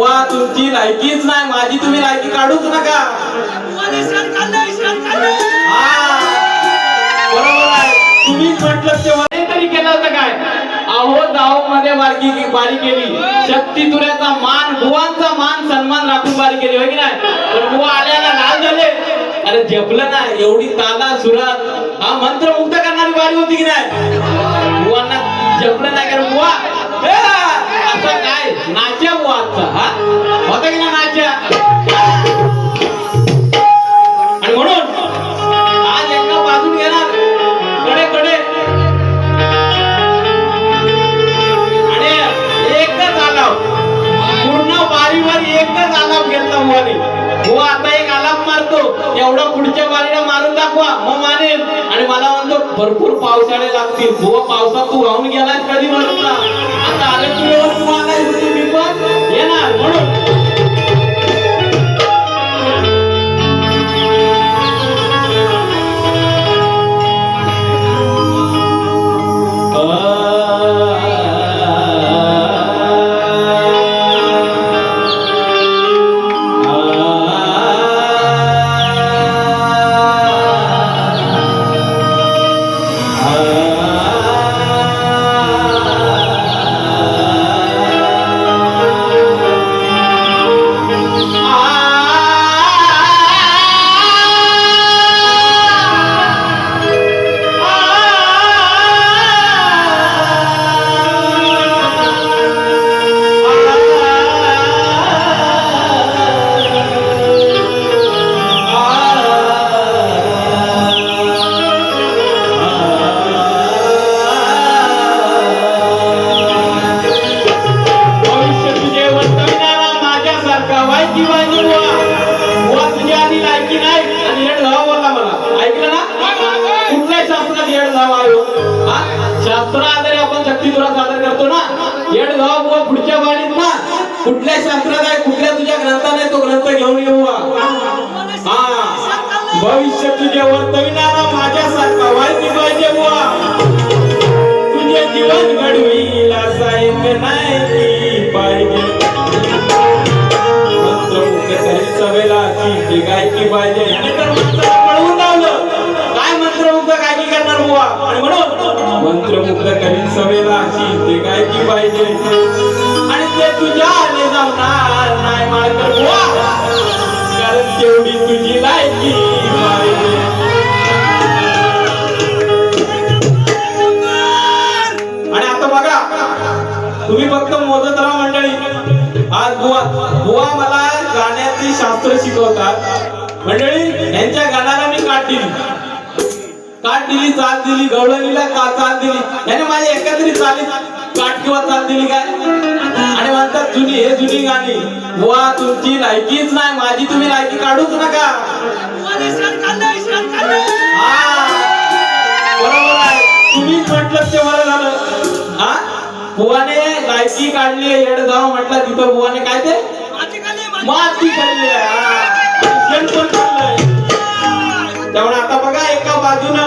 बुवा तुमची लायकीच नाही माझी तुम्ही लायकी काढूच नका. हा, बरोबर आहे. तुम्हीच म्हटलं तेव्हा हे तरी केलं होतं काय? अहो दाऊ मध्ये बारकी बारी केली. शक्ती तुऱ्याचा मान बुवांचा मान सन्मान राखून बारी केली होय की नाही? पण बुवा आल्याला लाल झाले. अरे जपलं ना एवढी ताला सुरात. हा मंत्र मुक्त करणारी बारी होती की नाही? बुवांना जपलं नाही कारण बुवा. हे, काय? नाच्या बुवाचा हा? होता की ना नाच्या? आणि म्हणून आज एका बाजून घेणार कडे कडे. आणि एकच आलाप. पूर्ण वारीवर एकच आलाप घेतला मुवाने हो आता एक आलाप मारतो. एवढा पुढच्या वारीला मारून दाखवा. मग मानेल आणि मला म्हणतो भरपूर पावसाळे लागतील. हो पावसात तू राहून गेलास कधी म्हणत शास्त्र आधारे आपण शक्ती तुला सादर करतो ना. येड गाव पुढच्या वाणीत ना. कुठल्या शास्त्रात आहे कधी सवेला अशी ते गायकी पाहिजे. आणि ते तुझ्या आले जाणार नाही मारकर कारण तेवढी तुझी लायकी पाहिजे. आणि आता बघा तुम्ही फक्त मोजत राहा मंडळी. आज बुवा बुवा मला गाण्याची शास्त्र शिकवतात. मंडळी यांच्या गाण्याला मी काट दिली. काट दिली चाल दिली गवळणीला का चाल दिली? याने माझ्या एकत्रित चाली काट किंवा चाल दिली काय? आणि म्हणतात जुनी हे जुनी गाणी. बुवा तुमची लायकीच नाही. माझी तुम्ही लायकी काढूच नका. हा. बरोबर आहे. तुम्हीच म्हटलं ते बरं झालं. हा? बुवाने लायकी काढली येड जाव म्हटलं तिथं बुवाने. काय ते? माती आहे. खाल्लंय. त्यामुळे आता बघा एका बाजूनं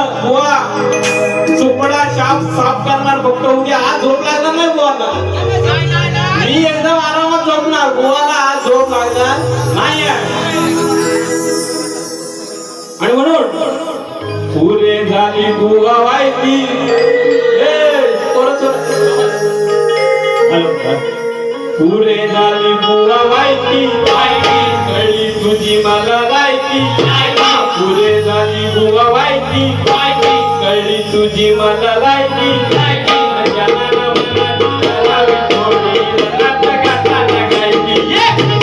साफ करणार फक्त उद्या. आज झोप लागणार नाही गोवाला मी एकदम आरामात झोपणार. गोवाला आज झोप लागणार नाही आणि म्हणून पुरे झाली बुवा वायती पुरे झाली बुवा वायती कळी तुझी मला लायकी पुरे झाली बुवा वायती कळली तुझी मला लायकी लायकी जनाला मनाची करावी थोडी, रगात गाताना गायकी.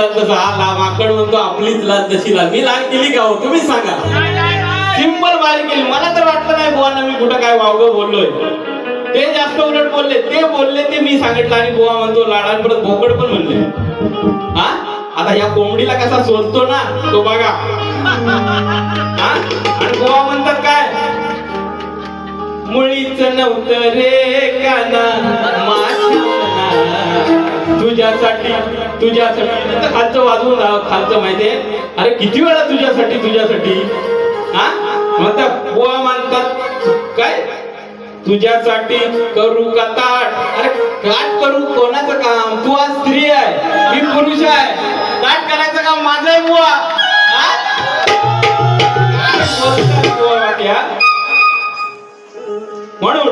लाज जसा आला माकड म्हणतो आपलीच लाज जशी लाज मी लाज केली का हो? तुम्ही सांगा. सिंपल बारीक केली. मला तर वाटलं नाही बुवांना मी कुठं काय वावगं बोललोय. ते जास्त उलट बोलले. ते बोलले ते मी सांगितलं. आणि बुवा म्हणतो लाडान परत बोकड पण म्हणले. हा? आता या कोंबडीला कसा सोडतो ना तो बघा. हा? आणि बुवा म्हणतात काय? मुळीच नव्हतं रे काना. माझ्या. तुझ्यासाठी तुझ्यासाठी. खालचं वाजवून राहा खालचं माहितीये अरे किती वेळा तुझ्यासाठी तुझ्यासाठी? हा? म्हणतात बुवा मानतात. काय? तुझ्यासाठी करू का ताट? अरे ताट करू कोणाचं काम? तू आज स्त्री आहे मी पुरुष आहे. ताट करायचं काम माझं आहे बुवा. म्हणून.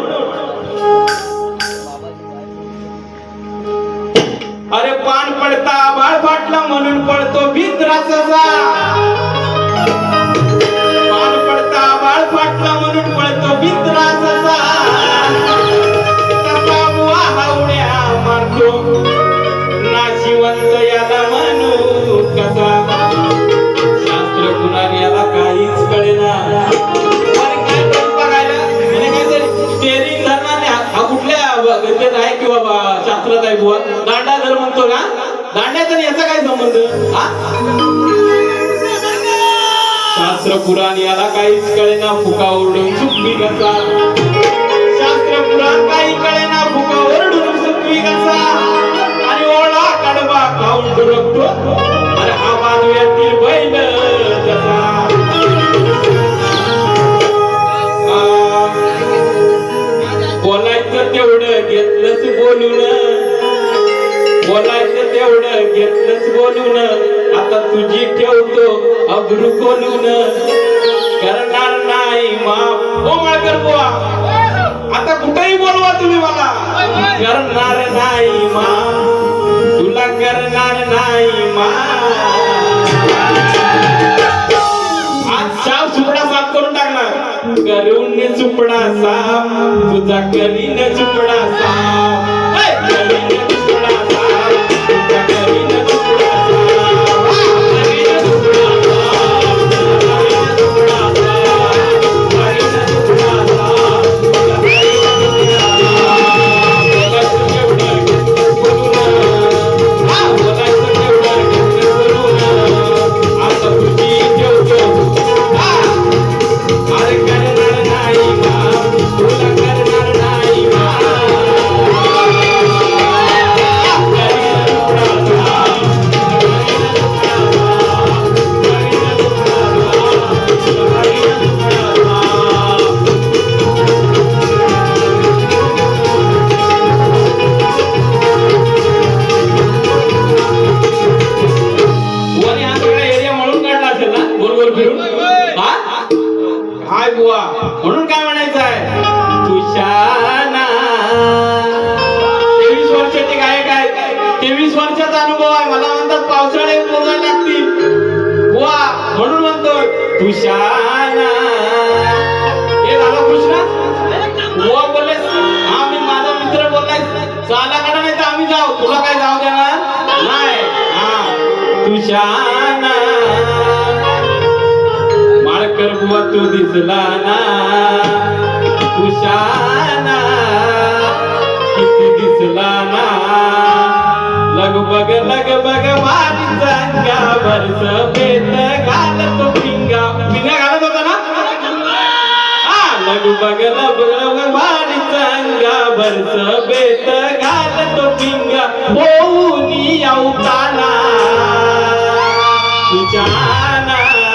अरे पान पडता बाळ फाटला म्हणून पडतो भित्राचा पान पडता बाळ फाटला म्हणून पडतो भित्राचा का दांड्याचा याचा काय संबंध? शास्त्र पुराण याला काहीच कळेना फुका ओरडून चुकवी कसा शास्त्र पुराण काही कळेना फुका ओरडून चुकवी कसा आणि ओळा कडवा खाऊन डुरकतो. अरे हा बाजूयातील बैल जसा. बोलायचं तेवढं घेतलंच बोलून. बोलायचं तेवढं घेतलंच बोलून. आता तुझी ठेवतो अब्रू कोलून करणार नाही माफ. हो माळकर बुवा. आता कुठेही बोलवा तुम्ही मला. करणार नाही मा तुला करणार नाही मा आज साप सुपडा साफ करून टाकणार. करून चुपडा साफ. तुझा करीन चुपडा साफ. तू दिसला ना तुशाना किती दिसला ना. लगबग लगबग वारी चांगा बेत घालतो पिंगा. पिंगा घालत होता ना? हा लगबग लगबग वारी चांगा बेत घालतो पिंगा. होऊनी अवताना तुझ्याना तुझ्याना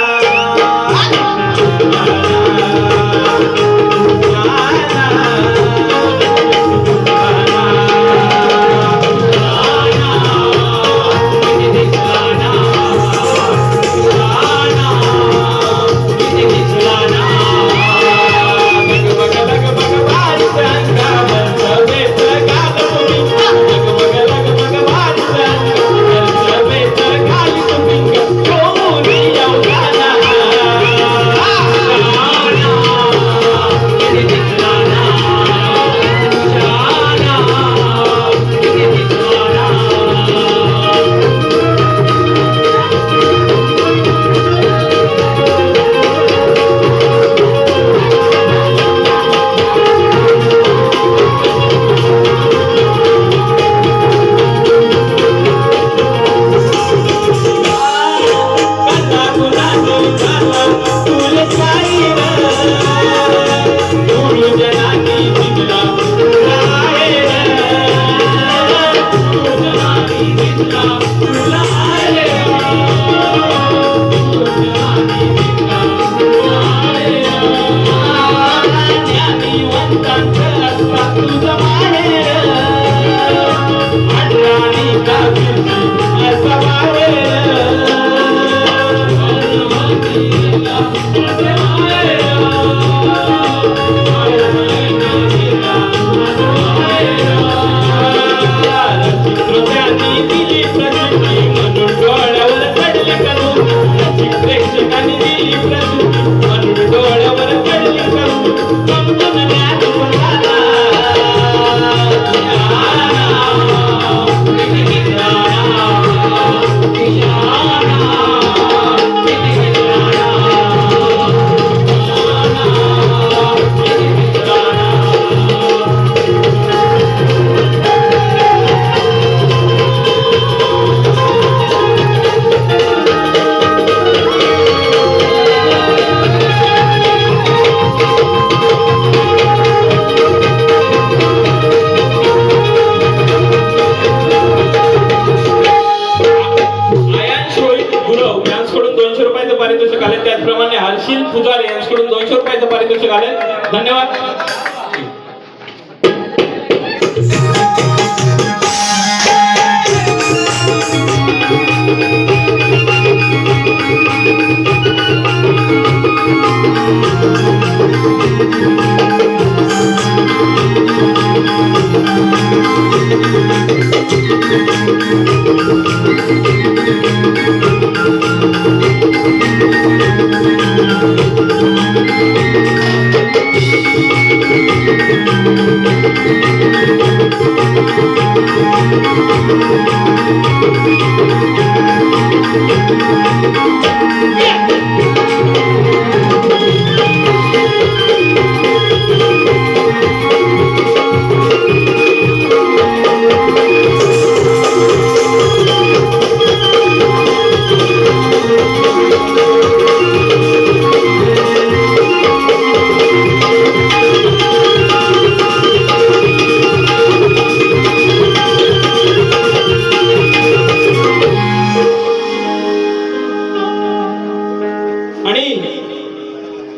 आणि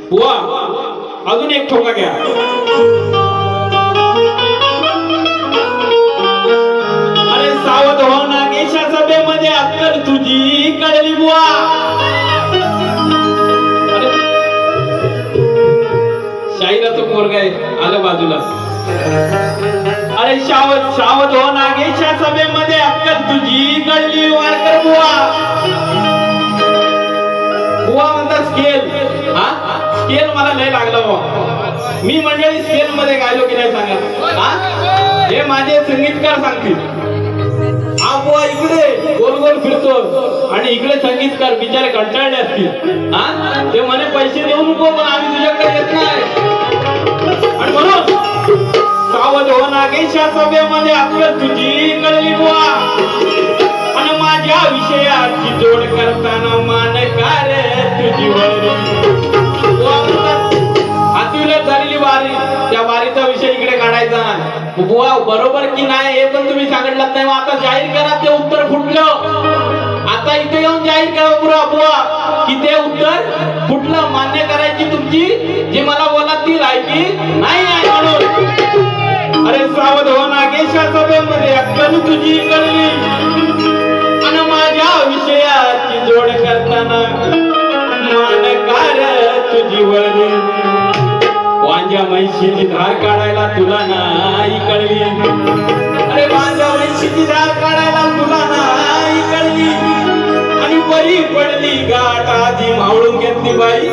बुवा अजून एक ठोका घ्या. अरे सावध हो नागेशा सभेमध्ये अक्कल तुझी कळली बुवा. अरे शाहिराचं पोरग आहे आलं बाजूला. अरे शावत सावध हो नागेशा सभेमध्ये अक्कल तुझी कळली वारकर बुवा. बुवा म्हणतात स्केल स्केल मला लय लागला बुवा मी मंडळी स्केल मध्ये गायलो की नाही सांगा. हे? माझे संगीतकार सांगतील. हा इकडे गोल गोल फिरतो. आणि इकडे संगीतकार बिचारे कंटाळले असतील. हा? ते म्हणे पैसे देऊ नको पण आम्ही तुझ्याकडे येत नाही. आणि म्हणून सावध हो नागेशा सभेमध्ये आपलं तुझी कळली बुवा. आणि माझ्या विषयाची जोड करताना मान कार तुझी इकडे काढायचा बुवा बरोबर की नाही हे पण तुम्ही सांगितलं नाही. आता जाहीर करा ते उत्तर फुटलं. आता इथे येऊन जाहीर करा पुरा बुवा. की ते उत्तर? फुटलं. मान्य करायची तुमची जी मला बोला ती लायकी नाही आहे म्हणून. अरे सावध हो नागेशा सभेमध्ये अक्कल तुझी कळली आणि माझ्या विषयाची जोड करताना मान म्हैशीची धार काढायला तुला नाही कळली अरे वांज्या म्हैशीची धार काढायला तुला नाही कळली आणि बरी पडली गाठ आधी मावळून घेतली बाई.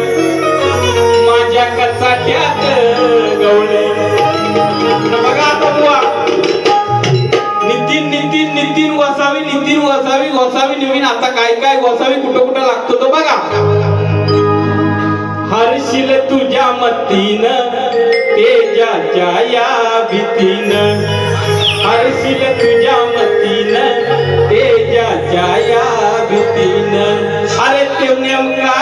माझ्या कचाट्यात गवळे बघा आता बुवा. नितीन नितीन नितीन वसावी नितीन वसावी वसावी नवीन आता काय काय वसावी कुठं कुठं लागतो तो बघा. हरशील तुझ्या मतीनं तेजाच्या या भीतीन. हरशील तुझ्या मतीन. तेजाच्या या भीतीन. अरे ते नेमका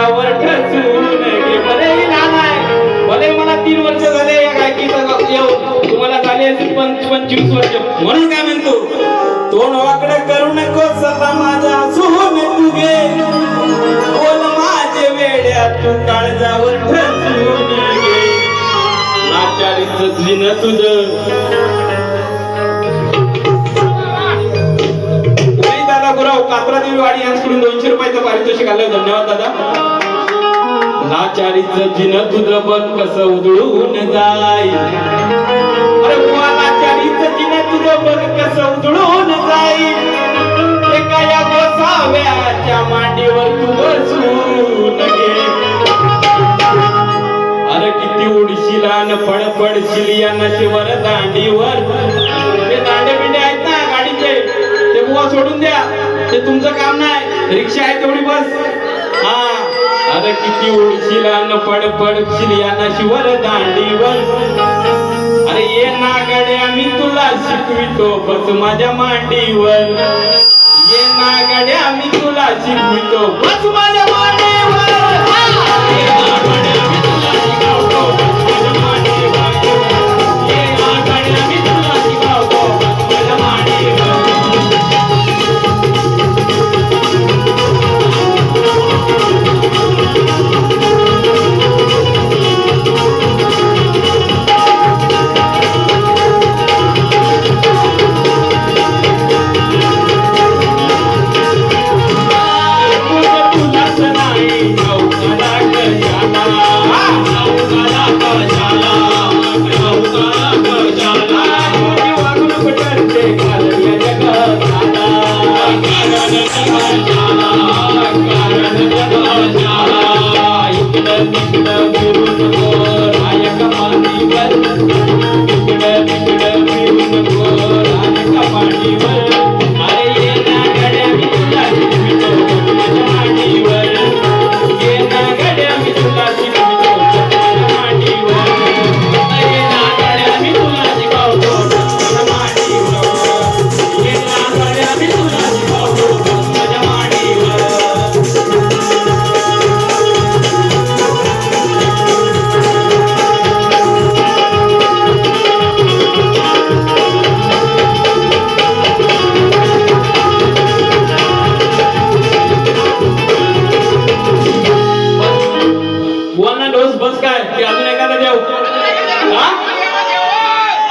काळजावर ठसून घे. भले लहान आहे भले मला तीन वर्ष झाले या गायकीचा येऊ तुम्हाला झाले असेल पण पंचवीस वर्ष. म्हणून काय म्हणतो? तोंड वाकडं करू नको सल्ला माझा असून तुगे बोल माझे वेड्यात तू काळजावर ठसून घे. नाचारीच दिन तुझं कात्रादेवी देवी वाडी यांच्याकडून दोनशे रुपयाचं पारितोषिक आलं धन्यवाद दादा. लाचारीचं जिन तुझ बघ कस उधळून जाई अरे बुवा लाचारीच जिन तुझ बघ कसं उधळून जाई एका या गोसाव्याच्या मांडीवर तू बसून गे अरे किती उडशील फळ फडफडशील या नशेवर दांडीवर. ते दांडे बिंडे आहेत ना गाडीचे? ते बुवा सोडून द्या. ते तुमचं काम नाही. रिक्षा आहे तेवढी बस. हा. अरे किती उडशील अन पड पडशील याना शिवर नशेवर दांडीवर. अरे ये ना गड्या मी तुला शिकवितो बस माझ्या मांडीवर. ये ना गड्या मी तुला शिकवितो बस माझ्या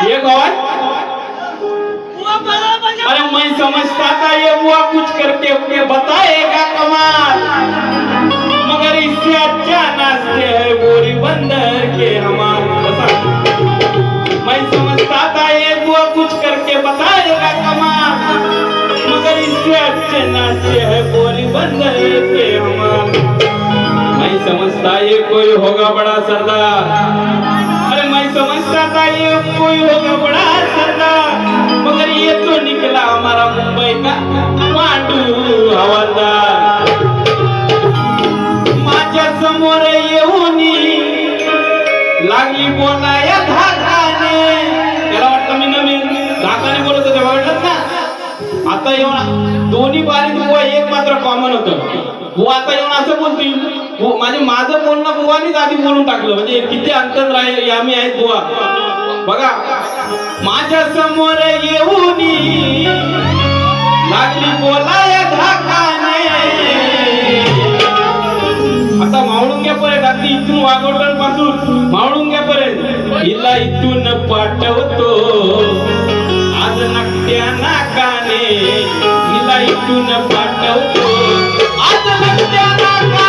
ये गौर अरे मैं समझता था ये बुआ कुछ करके उन्हें बताएगा कमाल। मगर इससे अच्छा नाचते हैं गोरी बंदर के हमार मैं समझता था ये बुआ कुछ करके बताएगा कमाल। मगर इससे अच्छे नाचते हैं गोरी बंदर के हमार। मैं समझता ये कोई होगा बड़ा सरदार। समझता था ये कोई होगा बड़ा सरदार मगर ये तो निकला हमारा मुंबई का मांडू हवालदार माझ्यासमोर येऊनी लागली बोलाया धाकाने त्याला वाटतं मी नवीन धाकाने बोलत होते वाटत ना? आता येऊन दोन्ही बारीत बुवा एक मात्र कॉमन होतं. बुवा आता येऊन असं बोलतील म्हणजे माझं बोलणं बुवानीच आधी बोलून टाकलं. म्हणजे किती अंतर राहील आम्ही आहेत बुवा. बघा माझ्यासमोर येऊन लागली बोलाया धाकाने. आता मावळुंग्यापर्यंत अगदी इथून वाघोटणपासून मावळुंग्यापर्यंत हिला इथून पाठवतो. आज नकट्या नाकाने हिला इथून पाठवतो. आज नक्या नाकाने